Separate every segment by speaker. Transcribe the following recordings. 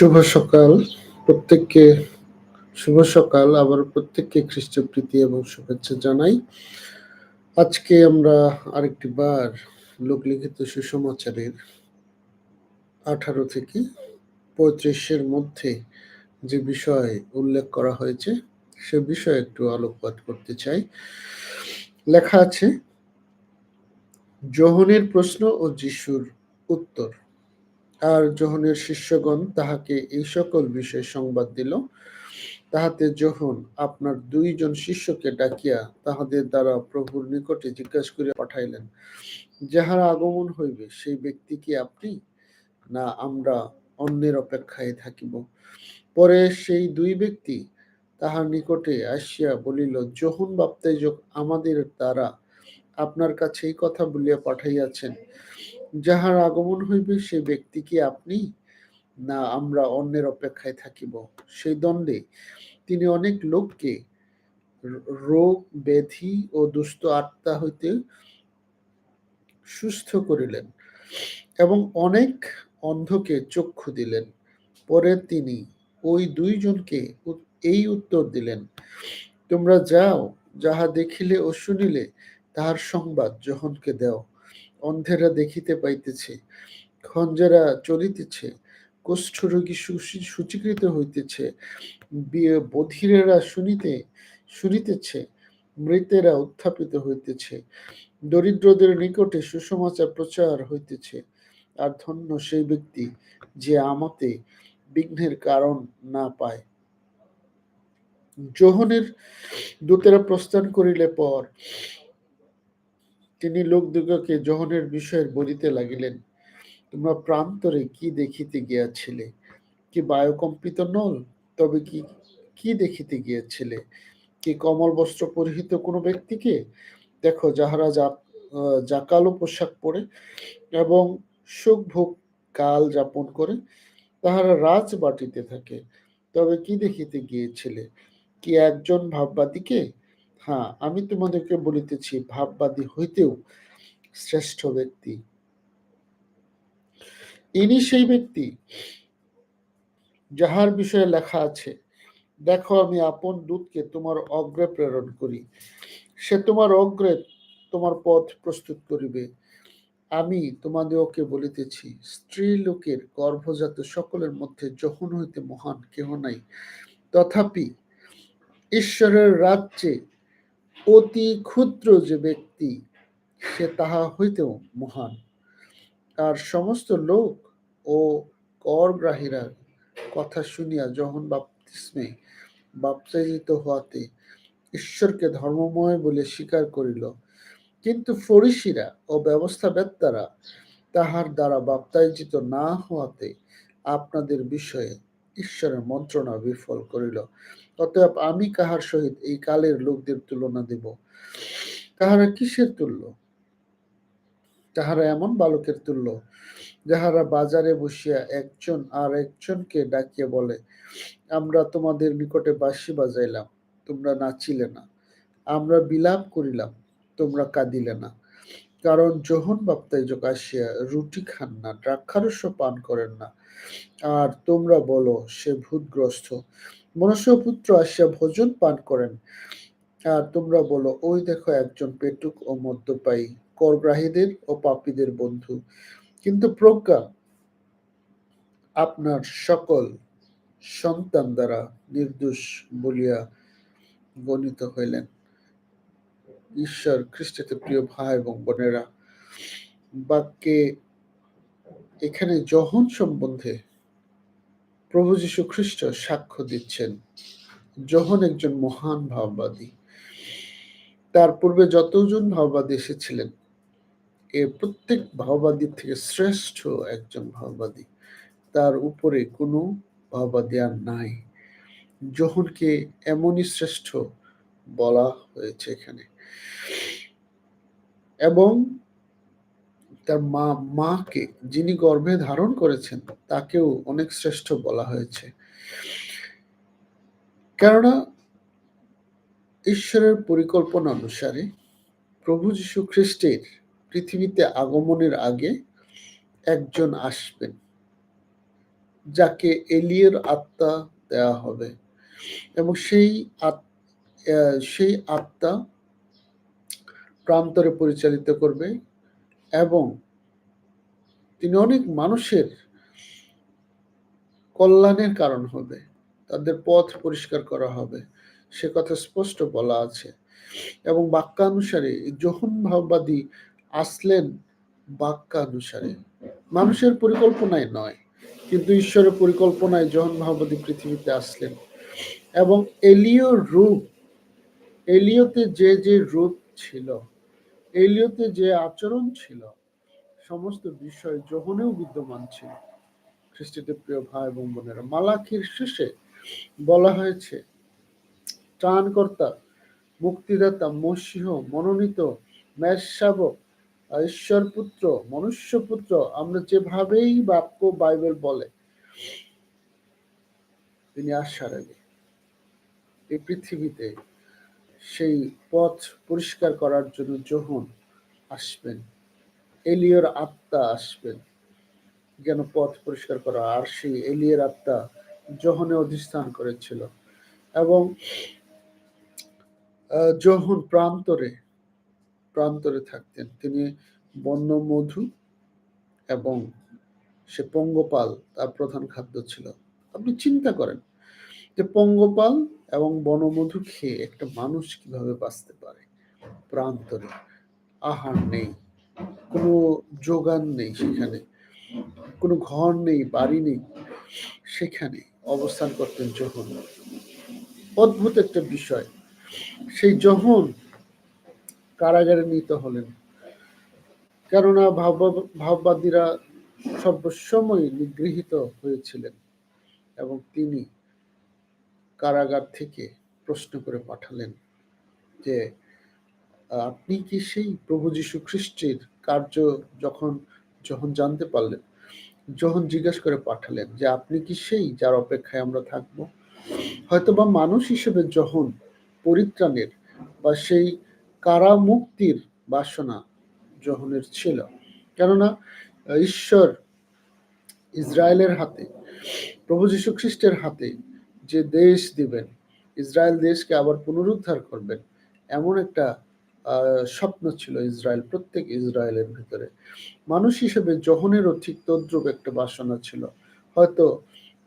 Speaker 1: শুভ সকাল। প্রত্যেককে শুভ সকাল, আবার প্রত্যেককে খ্রিস্ট প্রীতি এবং শুভেচ্ছা জানাই। আজকে আমরা আরেকটি বার লোকলিখিত সুসমাচারের আঠারো থেকে পঁয়ত্রিশের মধ্যে যে বিষয় উল্লেখ করা হয়েছে, সে বিষয়ে একটু আলোকপাত করতে চাই। লেখা আছে যোহনের প্রশ্ন ও যিশুর উত্তর। আর যোহনের শিষ্যগণ তাহাকে এই সকল বিষয়ে সংবাদ দিল। তাহাতে যোহন আপনার দুইজন শিষ্যকে ডাকিয়া তাহাদের দ্বারা প্রভুর নিকটে জিজ্ঞাসা করিয়া পাঠাইলেন, যাহার আগমন হইবে, সেই ব্যক্তি কি আপনি? না, আমরা অন্যের অপেক্ষায় থাকিব। পরে সেই দুই ব্যক্তি তাহার নিকটে আসিয়া বলিল যোহন বাপ্তাইজক আমাদের দ্বারা আপনার কাছে এই কথা বলিয়া পাঠাইয়াছেন যাহার আগমন হইবে, সে ব্যক্তি কি আপনি? না, আমরা অন্যের অপেক্ষায় থাকিব। সেই দণ্ডে তিনি অনেক লোককে রোগ, ব্যাধি ও দুস্থ আত্মা হইতে সুস্থ করিলেন এবং অনেক অন্ধকে চক্ষু দিলেন। পরে তিনি ওই দুইজনকে এই উত্তর দিলেন, তোমরা যাও, যাহা দেখিলে ও শুনিলে তাহার সংবাদ জহনকে দেও। অন্ধেরা দেখিতে পাইতেছে, খঞ্জেরা চলিতেছে, কুষ্ঠরোগী সূচীকৃত হইতেছে বধিরেরা শুনিতে, শুনিতেছে, মৃতেরা উত্থাপিত হইতেছে, দরিদ্রদের নিকটে সুসমাচার প্রচার হইতেছে, আর ধন্য সেই ব্যক্তি যে আমাতে বিঘ্নের কারণ না পায়। যোহনের দূতেরা প্রস্থান করিলে পর তিনি লোকদিগকে জহনের বিষয়ের বলিতে লাগিলেন, তোমরা প্রান্তরে কি দেখিতে গিয়াছিলে? কি বায়ুকম্পিত নল? তবে কি কি দেখিতে গিয়েছিলে? কি কমল বস্ত্র পরিহিত কোনো ব্যক্তিকে? দেখো, যাহারা জাকালো পোশাক পরে এবং সুখ ভোগ কাল যাপন করে, তাহারা রাজ বাটিতে থাকে। তবে কি দেখিতে গিয়েছিলে? কি একজন ভাববাদীকে হ্যাঁ আমি তোমাদেরকে বলিতেছি, ভাববাদী হইতেও শ্রেষ্ঠ ব্যক্তি। ইনি সেই ব্যক্তি যাহার বিষয়ে লেখা আছে, দেখো, আমি আপন দূতকে তোমার অগ্রে প্রেরণ করি। সে তোমার অগ্রে তোমার পথ প্রস্তুত করিবে। আমি তোমাদেরকে বলিতেছি স্ত্রী লোকের গর্ভজাত সকলের মধ্যে যখন হইতে মহান কেহ নাই, তথাপি ঈশ্বরের রাজ্যে অতি ক্ষুদ্র যে ব্যক্তি, সে তাহা হইতেও মহান। আর সমস্ত লোক ও করগ্রাহীরা কথা শুনিয়া যখন বাপতিস্মে বাপচারিত হওয়াতে ঈশ্বরকে ধর্মময় বলে স্বীকার করিল, কিন্তু ফরিসিরা ও ব্যবস্থা ব্যবস্থাবেত্তারা তাহার দ্বারা বাপ্তায়জিত না হওয়াতে আপনাদের বিষয়ে ঈশ্বরের মন্ত্রণা বিফল করিল। অতএব আমি কাহার সহিত এই কালের লোকদের তুলনা দেব? কাহারা কিসের তুল্য? তাহারা এমন বালকের তুল্য, যাহারা বাজারে বসিয়া একজন আর একজনকে ডাকিয়া বলে, আমরা তোমাদের নিকটে বাঁশি বাজাইলাম, তোমরা নাচিলে না। আমরা বিলাপ করিলাম, তোমরা কাঁদিলে না। কারণ যোহন বাপ্তাইজক আসিয়া রুটি খান না, দ্রাক্ষারস্য পান করেন না। আর তোমরা বলো, সে ভূতগ্রস্ত মনুষ্যপুত্র আসিয়া ভোজন পান করেন। আর তোমরা বলো, ওই দেখো একজন পেটুক ও মদ্যপায়ী, করগ্রাহীদের ও পাপীদের বন্ধু। কিন্তু প্রজ্ঞা আপনার সকল সন্তান দ্বারা নির্দোষ বলিয়া গণিত হইলেন। ঈশ্বর খ্রিস্টতে প্রিয় ভাই এবং বোনেরা, বাক্যে এখানে জহন সম্বন্ধে প্রভু যীশু খ্রিস্ট সাক্ষ্য দিচ্ছেন। যখন একজন মহান ভাববাদী, তার পূর্বে যতজন ভাববাদী এসেছিলেন, এ প্রত্যেক ভাববাদীর থেকে শ্রেষ্ঠ একজন ভাববাদী, তার উপরে কোনো ভাববাদী আর নাই। যখনকে এমনই শ্রেষ্ঠ বলা হয়েছে এখানে। এবং তার মা, মাকে যিনি গর্ভে ধারণ করেছেন, তাকেও অনেক শ্রেষ্ঠ বলা হয়েছে। কেননা ঈশ্বরের পরিকল্পনা অনুসারে প্রভু যীশু খ্রিস্টের পৃথিবীতে আগমনের আগে একজন আসবেন, যাকে এলিয়ের আত্মা দেয়া হবে। এবং সেই সেই আত্মা প্রান্তরে পরিচালিত করবে এবং তিনি অনেক মানুষের কল্যাণের কারণ হবে, তাদের পথ পরিষ্কার করা হবে, সে কথা স্পষ্ট বলা আছে। এবং বাক্যানুসারে যোহন ভাববাদী আসলেন, বাক্যানুসারে, মানুষের পরিকল্পনায় নয়, কিন্তু ঈশ্বরের পরিকল্পনায় যোহন ভাববাদী পৃথিবীতে আসলেন এবং এলিও রূপ এলিওতে যে যে রূপ ছিল এলিওতে যে আচরণ ছিল, সমস্ত বিষয় যোহনেও বিদ্যমান ছিল। খ্রিস্টিতে প্রিয় ভাই এবং বোনেরা, মালাখির শেষে বলা হয়েছে, ত্রাণকর্তা, মুক্তিদাতা, মসিহ, মনোনীত, মেষশাবক ঈশ্বর পুত্র মনুষ্য পুত্র আমরা যেভাবেই বাক্য বাইবেল বলে, তিনি আসার আগে এই পৃথিবীতে সেই পথ পরিষ্কার করার জন্য যোহন আসবেন। এলিয়র আত্মা আসবেন। যেন পথ পরিষ্কার করা আর সেই এলিয়ের আত্মা যোহনে অধিষ্ঠান করেছিল এবং যোহন প্রান্তরে প্রান্তরে থাকতেন। তিনি বন্য মধু এবং সে পঙ্গপাল তার প্রধান খাদ্য ছিল। আপনি চিন্তা করেন যে পঙ্গপাল এবং বনমধু খেয়ে একটা মানুষ কীভাবে বাঁচতে পারে? প্রান্তরে আহার নেই, কোনো যোগান নেই সেখানে, কোনো ঘর নেই, বাড়ি নেই, সেখানে অবস্থান করতেন যখন অদ্ভুত একটা বিষয়। সেই যখন কারাগারে নিতে হলেন। কেননা ভাব, ভাববাদীরা সর্বসময় নিগৃহীত হয়েছিলেন এবং তিনি কারাগার থেকে প্রশ্ন করে পাঠালেন যে, আপনি কি সেই প্রভু যীশু খ্রিস্টের কার্য যখন যখন জানতে পারলেন, যখন জিজ্ঞেস করে পাঠালেন যে, আপনি কি সেই যার অপেক্ষায় আমরা থাকব? হয়তো বা মানুষ হিসেবে যখন পরিত্রাণের বা সেই কারা মুক্তির বাসনা যহনের ছিল। কেননা, ঈশ্বর ইসরায়েলের হাতে, প্রভু যীশু খ্রিস্টের হাতে যে দেশ দিবেন, ইসরায়েল দেশকে আবার পুনরুদ্ধার করবেন, এমন একটা স্বপ্ন ছিল ইসরায়েল, প্রত্যেক ইসরায়েলের ভিতরে। মানুষ হিসেবে জহনেরও ঠিক তদ্রুপ একটা বাসনা ছিল। হয়তো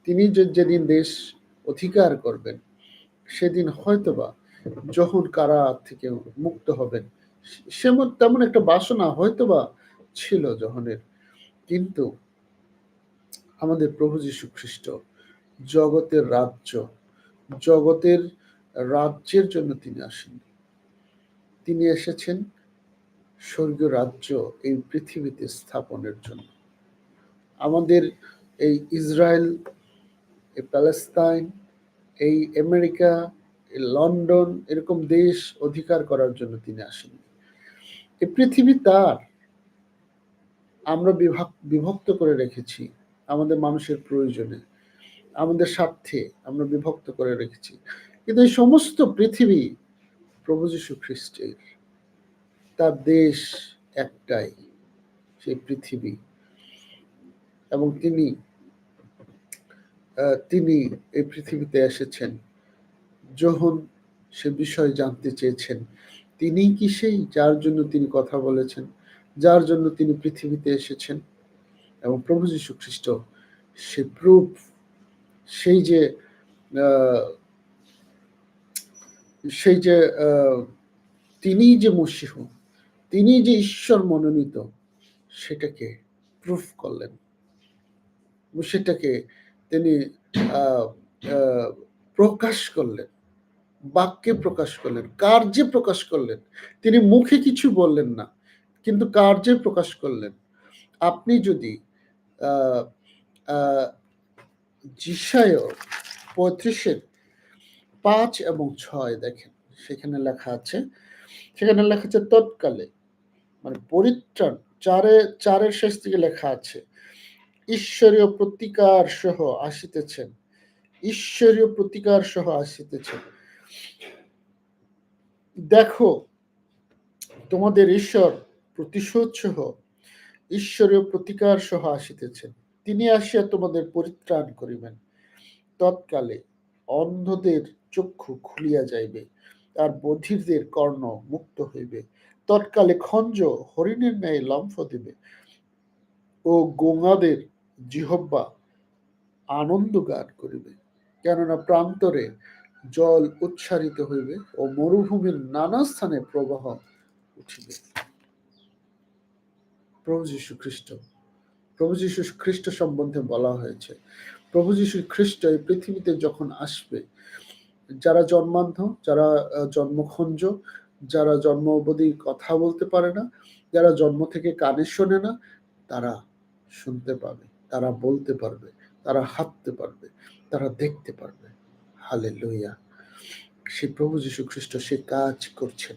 Speaker 1: তিনি যেদিন দেশ অধিকার করবেন, সেদিন হয়তোবা যখন কারা থেকে মুক্ত হবেন, সে তেমন একটা বাসনা হয়তোবা ছিল জহনের। কিন্তু আমাদের প্রভু যীশু খ্রিস্ট জগতের রাজ্য, জগতের রাজ্যের জন্য তিনি আসেন। তিনি এসেছেন স্বর্গীয় রাজ্য এই পৃথিবীতে স্থাপনের জন্য। আমাদের এই ইসরায়েল, এই প্যালেস্তাইন, এই আমেরিকা লন্ডন এরকম দেশ অধিকার করার জন্য তিনি আসেন এই পৃথিবী তার। আমরা বিভক্ত করে রেখেছি আমাদের মানুষের প্রয়োজনে। আমাদের স্বার্থে আমরা বিভক্ত করে রেখেছি। কিন্তু এই সমস্ত পৃথিবী প্রভু যীশু খ্রিস্টের, তার দেশ একটাই, সেই পৃথিবী। এবং তিনি তিনি এই পৃথিবীতে এসেছেন। যখন সে বিষয় জানতে চেয়েছেন, তিনি কি সেই যার জন্য তিনি কথা বলেছেন, যার জন্য তিনি পৃথিবীতে এসেছেন? এবং প্রভু যীশু খ্রিস্ট, সে প্রুফ সেই যে সেই যে তিনি যে মসিহ, তিনি যে ঈশ্বর মনোনীত, সেটাকে প্রুফ করলেন। সেটাকে তিনি প্রকাশ করলেন, বাক্যে প্রকাশ করলেন, কার্যে প্রকাশ করলেন। তিনি মুখে কিছু বললেন না, কিন্তু কার্যে প্রকাশ করলেন। আপনি যদি আহ, পঁয়ত্রিশের পাঁচ এবং ছয় দেখেন সেখানে লেখা আছে সেখানে লেখা আছে তৎকালে মানে পরিত্রাণ চারে চারের শেষ থেকে লেখা আছে ঈশ্বরীয় প্রতিকার সহ আসিতেছেন ঈশ্বরীয় প্রতিকার সহ আসিতেছেন। দেখো তোমাদের ঈশ্বর প্রতিশোধ সহ ঈশ্বরীয় প্রতিকার সহ আসিতেছেন। তিনি আসিয়া তোমাদের পরিত্রাণ করিবেন। তৎকালে অন্ধদের চক্ষু খুলিয়া যাইবে আর বধিরদের কর্ণ মুক্ত হইবে। তৎকালে খঞ্জ হরিণের ন্যায় লম্ফ দিবে ও গোঙাদের জিহব্বা আনন্দ গান করিবে। কেননা প্রান্তরে জল উচ্ছারিত হইবে ও মরুভূমির নানা স্থানে প্রবাহ উঠিবে। প্রভু যীশু খ্রিস্ট। প্রভু যীশু খ্রিস্ট সম্বন্ধে বলা হয়েছে। প্রভু যীশু খ্রিস্ট এই পৃথিবীতে যখন আসবে, যারা জন্মান্ধ, যারা জন্মখঞ্জ, যারা জন্ম অবধি কথা বলতে পারে না, যারা জন্ম থেকে কানে শোনে না, তারা শুনতে পাবে, তারা বলতে পারবে, তারা হাঁটতে পারবে, তারা দেখতে পারবে। হালে লইয়া সে প্রভু যীশু খ্রিস্ট, সে কাজ করছেন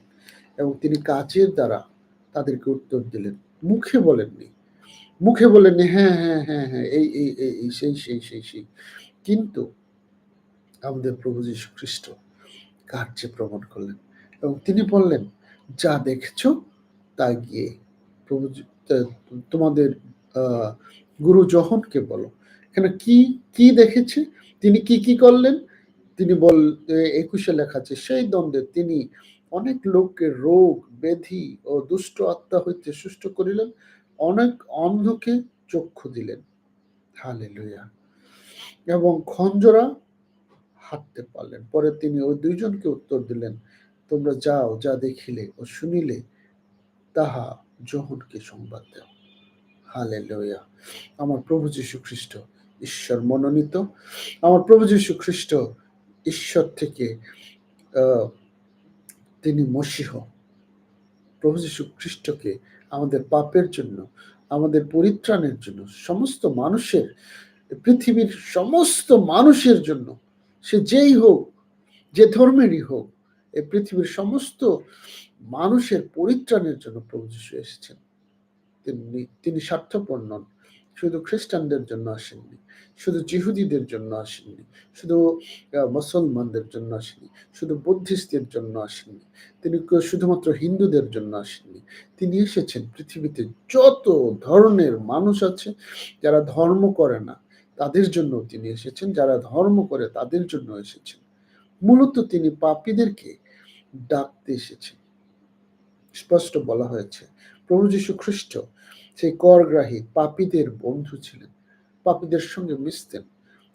Speaker 1: এবং তিনি কাজের দ্বারা তাদেরকে উত্তর দিলেন। মুখে বলেননি মুখে বলেননি হ্যাঁ হ্যাঁ হ্যাঁ হ্যাঁ এই এই এই এই, সেই সেই সেই সেই। কিন্তু আমাদের প্রভু যীশু খ্রিস্ট কার্যে প্রমাণ করলেন এবং তিনি বললেন, যা দেখছ তা গিয়ে প্রভু তোমাদের গুরু জহনকে বলো। এখানে কি কি দেখেছে? তিনি কি কি করলেন? তিনি বল একুশে লেখা আছে, সেই দ্বন্দ্বে তিনি অনেক লোককে রোগ, ব্যাধি ও দুষ্ট আত্মা হইতে সুস্থ করিলেন অনেক অন্ধকে চক্ষু দিলেন। হালে লইয়া এবং খঞ্জরা হাঁটতে পারলেন। পরে তিনি ওই দুইজনকে উত্তর দিলেন, তোমরা যাও, যা দেখিলে ও শুনিলে, তাহা জহনকে সংবাদ দেও। হালে লইয়া আমার প্রভু যীশু খ্রিস্ট ঈশ্বর মনোনীত। আমার প্রভু যীশু খ্রিস্ট ঈশ্বর থেকে তিনি মসীহ। প্রভু যীশু খ্রিস্টকে আমাদের পাপের জন্য, আমাদের পরিত্রাণের জন্য, সমস্ত মানুষের, পৃথিবীর সমস্ত মানুষের জন্য, সে যেই হোক, যে ধর্মেরই হোক, এ পৃথিবীর সমস্ত মানুষের পরিত্রাণের জন্য প্রভু যীশু এসেছেন। তিনি তিনি স্বার্থপর নন। শুধু খ্রিস্টানদের জন্য আসেননি, শুধু জিহুদিদের জন্য আসেননি, শুধু মুসলমানদের জন্য আসেননি, শুধু বুদ্ধিস্টদের জন্য আসেননি, তিনি শুধুমাত্র হিন্দুদের জন্য আসেননি, তিনি এসেছেন পৃথিবীতে যত ধরনের মানুষ আছে যারা ধর্ম করে না, তাদের জন্য তিনি এসেছেন, যারা ধর্ম করে তাদের জন্য এসেছেন। মূলত তিনি পাপীদেরকে ডাকতে এসেছেন। স্পষ্ট বলা হয়েছে, প্রভু যীশু খ্রিস্ট সেই করগ্রাহী পাপীদের বন্ধু ছিলেন, পাপীদের সঙ্গে মিশতেন।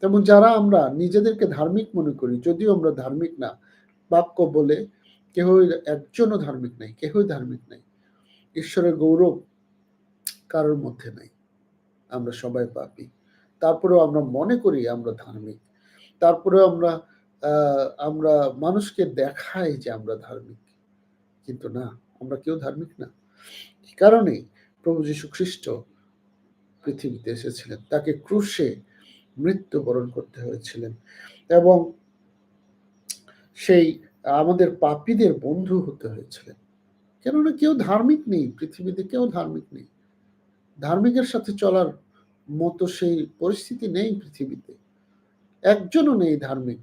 Speaker 1: তেমন যারা আমরা নিজেদেরকে ধার্মিক মনে করি, যদিও আমরা ধার্মিক না, বাক্য বলে কেহই একজনও ধার্মিক নাই, কেহই ধার্মিক নাই। ঈশ্বরের গৌরব কারোর মধ্যে নাই। আমরা সবাই পাপি। তারপরেও আমরা মনে করি আমরা ধার্মিক। তারপরেও আমরা আমরা মানুষকে দেখাই যে আমরা ধার্মিক। কিন্তু না আমরা কেউ ধার্মিক না। এই কারণে প্রভু যীশু খ্রিস্ট পৃথিবীতে এসেছিলেন। তাকে ক্রুশে মৃত্যুবরণ করতে হয়েছিলেন এবং সেই আমাদের পাপীদের বন্ধু হতে হয়েছিলেন। কেননা কেউ ধার্মিক নেই, পৃথিবীতে কেউ ধার্মিক নেই। ধার্মিকের সাথে চলার মতো সেই পরিস্থিতি নেই পৃথিবীতে। একজনও নেই ধার্মিক।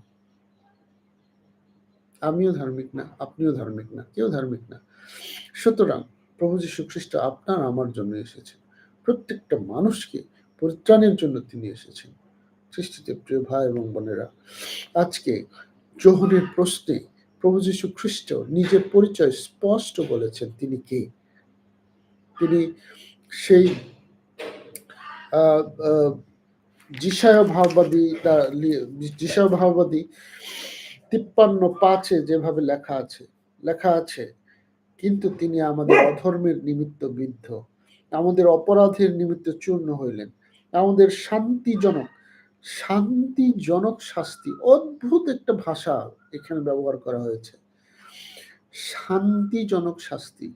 Speaker 1: আমিও ধার্মিক না, আপনিও ধার্মিক না, কেউ ধার্মিক না। সুতরাং প্রভু যীশু খ্রিস্ট আপনার আমার জন্য এসেছেন। প্রত্যেকটা মানুষকে পরিত্রাণের জন্য তিনি এসেছেন। খ্রিস্টিতে প্রিয় ভাই এবং বোনেরা, আজকে যোহনের প্রশ্নে প্রভু যীশু খ্রিস্ট নিজের পরিচয় স্পষ্ট বলেছেন তিনি কে? তিনি সেই জিসায় ভাববাদী জিসায় ভাববাদী তিপ্পান্ন পাঁচে যেভাবে লেখা আছে লেখা আছে, কিন্তু তিনি আমাদের অধর্মের নিমিত্ত বিদ্ধ। আমাদের অপরাধের নিমিত্ত চূর্ণ হইলেন। আমাদের শান্তিজনক শান্তিজনক শাস্তি, অদ্ভুত একটা ভাষা এখানে ব্যবহার করা হয়েছে। শান্তিজনক শাস্তি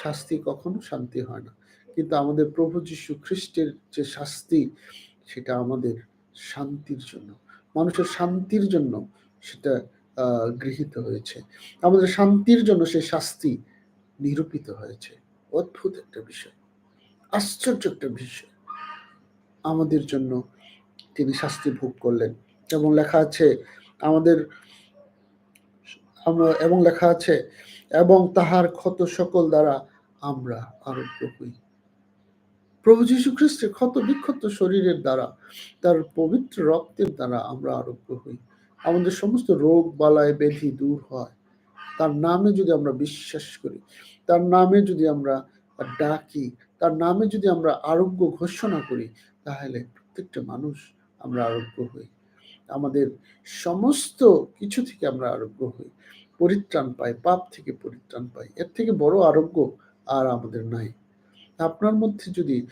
Speaker 1: শাস্তি কখনো শান্তি হয় না। কিন্তু আমাদের প্রভু যীশু খ্রিস্টের যে শাস্তি, সেটা আমাদের শান্তির জন্য। মানুষের শান্তির জন্য সেটা গৃহীত হয়েছে। আমাদের শান্তির জন্য সে শাস্তি নিরূপিত হয়েছে। অদ্ভুত একটা বিষয়। আশ্চর্য একটা বিষয়। আমাদের জন্য তিনি শাস্তি ভোগ করলেন এবং লেখা আছে, আমাদের, আমরা, এবং লেখা আছে, এবং তাহার ক্ষত সকল দ্বারা আমরা আরোগ্য হই প্রভু যীশু খ্রিস্টের ক্ষত বিক্ষত শরীরের দ্বারা, তার পবিত্র রক্তের দ্বারা আমরা আরোগ্য হই আমাদের সমস্ত রোগ বালায় ব্যাধি দূর হয়। তার নামে যদি আমরা বিশ্বাস করি, তার নামে যদি আমরা ডাকি, তার নামে যদি আমরা আরোগ্য ঘোষণা করি, তাহলে প্রত্যেকটা মানুষ আমরা আরোগ্য হই। আমাদের সমস্ত কিছু থেকে আমরা আরোগ্য হই। পরিত্রাণ পাই, পাপ থেকে পরিত্রাণ পাই। এর থেকে বড় আরোগ্য আর আমাদের নাই। আপনার মধ্যে যদি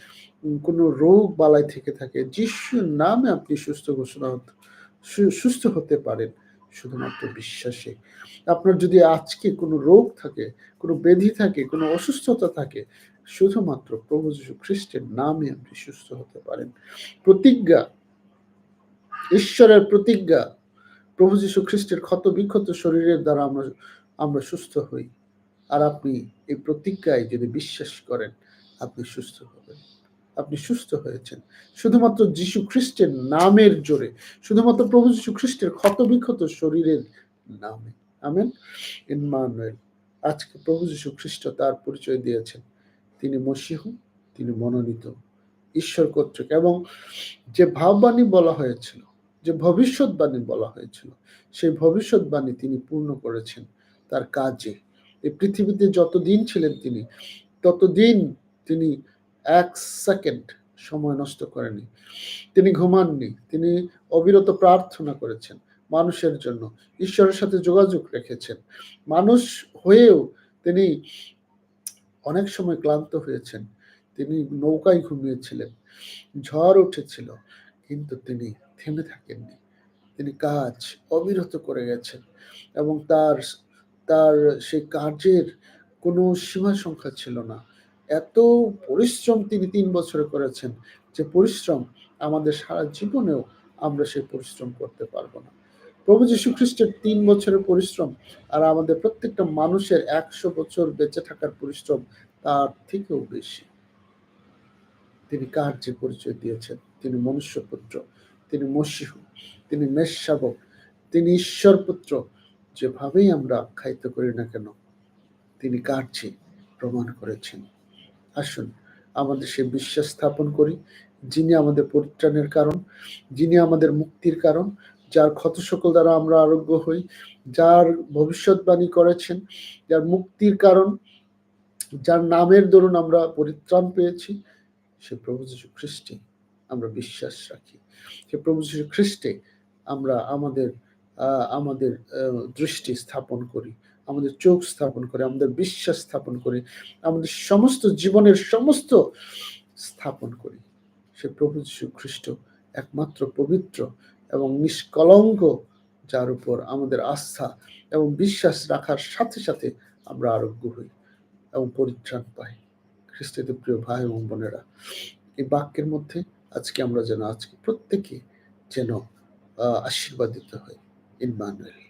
Speaker 1: কোনো রোগ বালাই থেকে থাকে, যিশুর নামে আপনি সুস্থ ঘোষণা সুস্থ হতে পারেন শুধুমাত্র বিশ্বাসে। আপনার যদি আজকে কোনো রোগ থাকে, কোনো ব্যাধি থাকে, কোনো অসুস্থতা থাকে, শুধুমাত্র প্রভু যীশু খ্রিস্টের নামে আপনি সুস্থ হতে পারেন। প্রতিজ্ঞা, ঈশ্বরের প্রতিজ্ঞা, প্রভু যীশু খ্রিস্টের ক্ষত বিক্ষত শরীরের দ্বারা আমরা আমরা সুস্থ হই। আর আপনি এই প্রতিজ্ঞায় যদি বিশ্বাস করেন, আপনি সুস্থ হবেন। আপনি সুস্থ হয়েছেন। শুধুমাত্র যীশু খ্রিস্টের নামের জোরে, শুধুমাত্র প্রভু যীশু খ্রিস্টের ক্ষত বিক্ষত শরীরের নামে। আমেন। ইনমানুয়েল আজকে প্রভু যীশু খ্রিস্ট তার পরিচয় দিয়েছেন। তিনি মসিহু, তিনি মনোনীত ঈশ্বর কর্তৃক এবং যে ভাববাণী বলা হয়েছিল, যে ভবিষ্যৎবাণী বলা হয়েছিল, সেই ভবিষ্যৎবাণী তিনি পূর্ণ করেছেন তার কাজে। এই পৃথিবীতে যতদিন ছিলেন তিনি, ততদিন তিনি এক সেকেন্ড সময় নষ্ট করেনি। তিনি ঘুমাননি, তিনি অবিরত প্রার্থনা করেছেন মানুষের জন্য, ঈশ্বরের সাথে যোগাযোগ রেখেছেন। মানুষ হয়েও তিনি অনেক সময় ক্লান্ত হয়েছেন। তিনি নৌকায় ঘুমিয়েছিলেন, ঝড় উঠেছিল, কিন্তু তিনি থেমে থাকেননি। তিনি কাজ অবিরত করে গেছেন এবং তার তার সেই কাজের কোনো সীমা সংখ্যা ছিল না। এত পরিশ্রম তিনি তিন বছরে করেছেন যে পরিশ্রম আমাদের সারা জীবনেও আমরা সেই পরিশ্রম করতে পারব না। প্রভু যীশু খ্রিস্টের তিন বছরের পরিশ্রম আর আমাদের প্রত্যেকটা মানুষের একশো বছর বেঁচে থাকার পরিশ্রম তার থেকেও বেশি। তিনি কার যে পরিচয় দিয়েছেন? তিনি মনুষ্যপুত্র, তিনি মসিহু, তিনি মেষশাবক, তিনি ঈশ্বর পুত্র যেভাবেই আমরা আখ্যায়িত করি না কেন, তিনি কার প্রমাণ করেছেন? আসুন, আমাদের সে বিশ্বাস স্থাপন করি, যিনি আমাদের পরিত্রাণের কারণ, যিনি আমাদের মুক্তির কারণ, যার ক্ষত সকল দ্বারা আমরা আরোগ্য হই, যার ভবিষ্যৎবাণী করেছেন, যার মুক্তির কারণ, যার নামের দরুন আমরা পরিত্রাণ পেয়েছি, সে প্রভু যীশু খ্রিস্টে আমরা বিশ্বাস রাখি। সে প্রভু যীশু খ্রিস্টে আমরা আমাদের আমাদের দৃষ্টি স্থাপন করি, আমাদের চোখ স্থাপন করে, আমাদের বিশ্বাস স্থাপন করি, আমাদের সমস্ত জীবনের সমস্ত স্থাপন করি। সে প্রভু যীশু খ্রিস্ট একমাত্র পবিত্র এবং নিষ্কলঙ্ক, যার উপর আমাদের আস্থা এবং বিশ্বাস রাখার সাথে সাথে আমরা আরোগ্য হই এবং পরিত্রাণ পাই। খ্রিস্টের প্রিয় ভাই এবং বোনেরা, এই বাক্যের মধ্যে আজকে আমরা যেন আজকে প্রত্যেকে যেন আশীর্বাদিত হই। ইনমানুয়েল